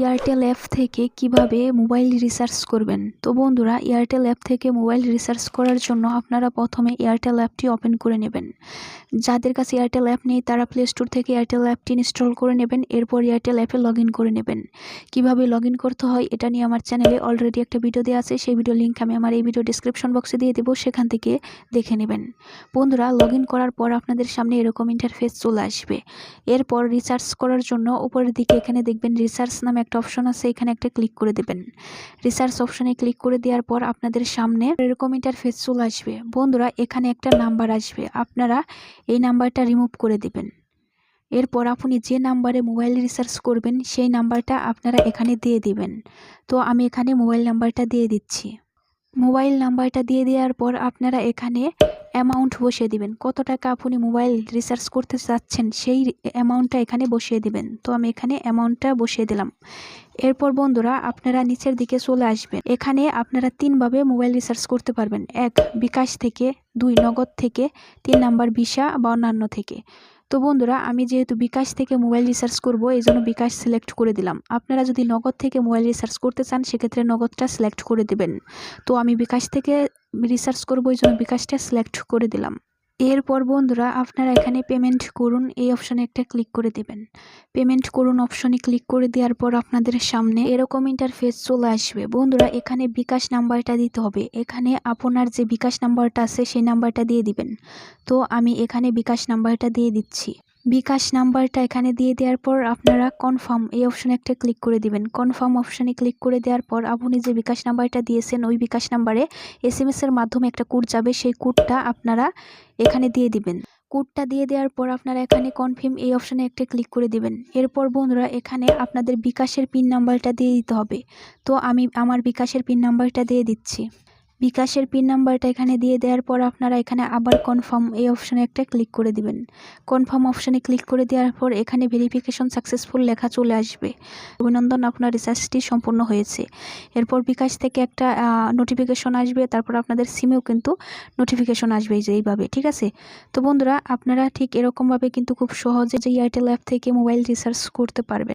Airtel app থেকে কীভাবে mobile recharge করবেন? তো বন্ধুরা এয়ারটেল অ্যাপ থেকে মোবাইল রিচার্জ করার জন্য আপনারা প্রথমে এয়ারটেল অ্যাপটি ওপেন করে নেবেন। যাদের কাছে এয়ারটেল অ্যাপ নেই, তারা প্লে স্টোর থেকে এয়ারটেল অ্যাপটি ইনস্টল করে নেবেন, এরপর এয়ারটেল অ্যাপে লগ করে নেবেন। কীভাবে লগ করতে হয়, এটা নিয়ে আমার চ্যানেলে অলরেডি একটা ভিডিও দেওয়া আছে, সেই ভিডিও লিঙ্ক আমি আমার এই ভিডিও ডিসক্রিপশন বক্সে দিয়ে দেবো, সেখান থেকে দেখে নেবেন। বন্ধুরা লগ করার পর আপনাদের সামনে এরকম ইন্টারফেস চলে আসবে। এরপর রিচার্জ করার জন্য উপরের দিকে এখানে দেখবেন রিচার্জ নামে একটা অপশন আছে, এখানে একটা ক্লিক করে দেবেন। রিসার্চ অপশনে ক্লিক করে দেওয়ার পর আপনাদের সামনে এরকম ইন্টারফেস চলে আসবে। বন্ধুরা, এখানে একটা নাম্বার আসবে। আপনারা এই নাম্বারটা রিমুভ করে দেবেন। এরপর আপনি যে নাম্বারে মোবাইল রিসার্চ করবেন, সেই নাম্বারটা আপনারা এখানে দিয়ে দিবেন। তো আমি এখানে মোবাইল নাম্বারটা দিয়ে দিচ্ছি। মোবাইল নাম্বারটা দিয়ে দেওয়ার পর আপনারা এখানে অ্যামাউন্ট বসিয়ে দিবেন। কত টাকা আপনি মোবাইল রিচার্জ করতে চাচ্ছেন, সেই অ্যামাউন্টটা এখানে বসিয়ে দিবেন। তো আমি এখানে অ্যামাউন্টটা বসিয়ে দিলাম। এরপর বন্ধুরা আপনারা নিচের দিকে চলে আসবেন। এখানে আপনারা তিনভাবে মোবাইল রিচার্জ করতে পারবেন। এক, বিকাশ থেকে, দুই, নগদ থেকে, তিন নাম্বার ভিসা বা অন্যান্য থেকে। তো বন্ধুরা, আমি যেহেতু বিকাশ থেকে মোবাইল রিচার্জ করব এই জন্য বিকাশ সিলেক্ট করে দিলাম। আপনারা যদি নগদ থেকে মোবাইল রিচার্জ করতে চান, সেক্ষেত্রে নগদটা সিলেক্ট করে দেবেন। তো আমি বিকাশ থেকে রিসার্চ করব এই জন্য বিকাশটা সিলেক্ট করে দিলাম। এরপর বন্ধুরা আপনারা এখানে পেমেন্ট করুন, এই অপশানে একটা ক্লিক করে দেবেন। পেমেন্ট করুন অপশনে ক্লিক করে দেওয়ার পর আপনাদের সামনে এরকম ইন্টারফেস চলে আসবে। বন্ধুরা, এখানে বিকাশ নাম্বারটা দিতে হবে। এখানে আপনার যে বিকাশ নাম্বারটা আছে, সেই নাম্বারটা দিয়ে দিবেন। তো আমি এখানে বিকাশ নাম্বারটা দিয়ে দিচ্ছি। বিকাশ নাম্বারটা এখানে দিয়ে দেওয়ার পর আপনারা কনফার্ম এই অপশানে একটা ক্লিক করে দিবেন। কনফার্ম অপশানে ক্লিক করে দেওয়ার পর আপনি যে বিকাশ নাম্বারটা দিয়েছেন, ওই বিকাশ নাম্বারে এস এম এর মাধ্যমে একটা কোড যাবে, সেই কোডটা আপনারা এখানে দিয়ে দিবেন। কোডটা দিয়ে দেওয়ার পর আপনারা এখানে কনফার্ম এই অপশানে একটা ক্লিক করে দিবেন। এরপর বন্ধুরা, এখানে আপনাদের বিকাশের পিন নাম্বারটা দিয়ে দিতে হবে। তো আমি, আমার বিকাশের পিন নাম্বারটা দিয়ে দিচ্ছি। বিকাশের পিন নাম্বারটা এখানে দিয়ে দেওয়ার পর আপনারা এখানে আবার কনফার্ম এই অপশানে একটা ক্লিক করে দিবেন। কনফার্ম অপশানে ক্লিক করে দেওয়ার পর এখানে ভেরিফিকেশন সাকসেসফুল লেখা চলে আসবে। অভিনন্দন, আপনার রিসার্চটি সম্পূর্ণ হয়েছে। এরপর বিকাশ থেকে একটা নোটিফিকেশন আসবে, তারপর আপনাদের সিমেও কিন্তু নোটিফিকেশন আসবে যে এইভাবে, ঠিক আছে? তো বন্ধুরা, আপনারা ঠিক এরকমভাবে কিন্তু খুব সহজে যে এয়ারটেল অ্যাপ থেকে মোবাইল রিচার্জ করতে পারবেন।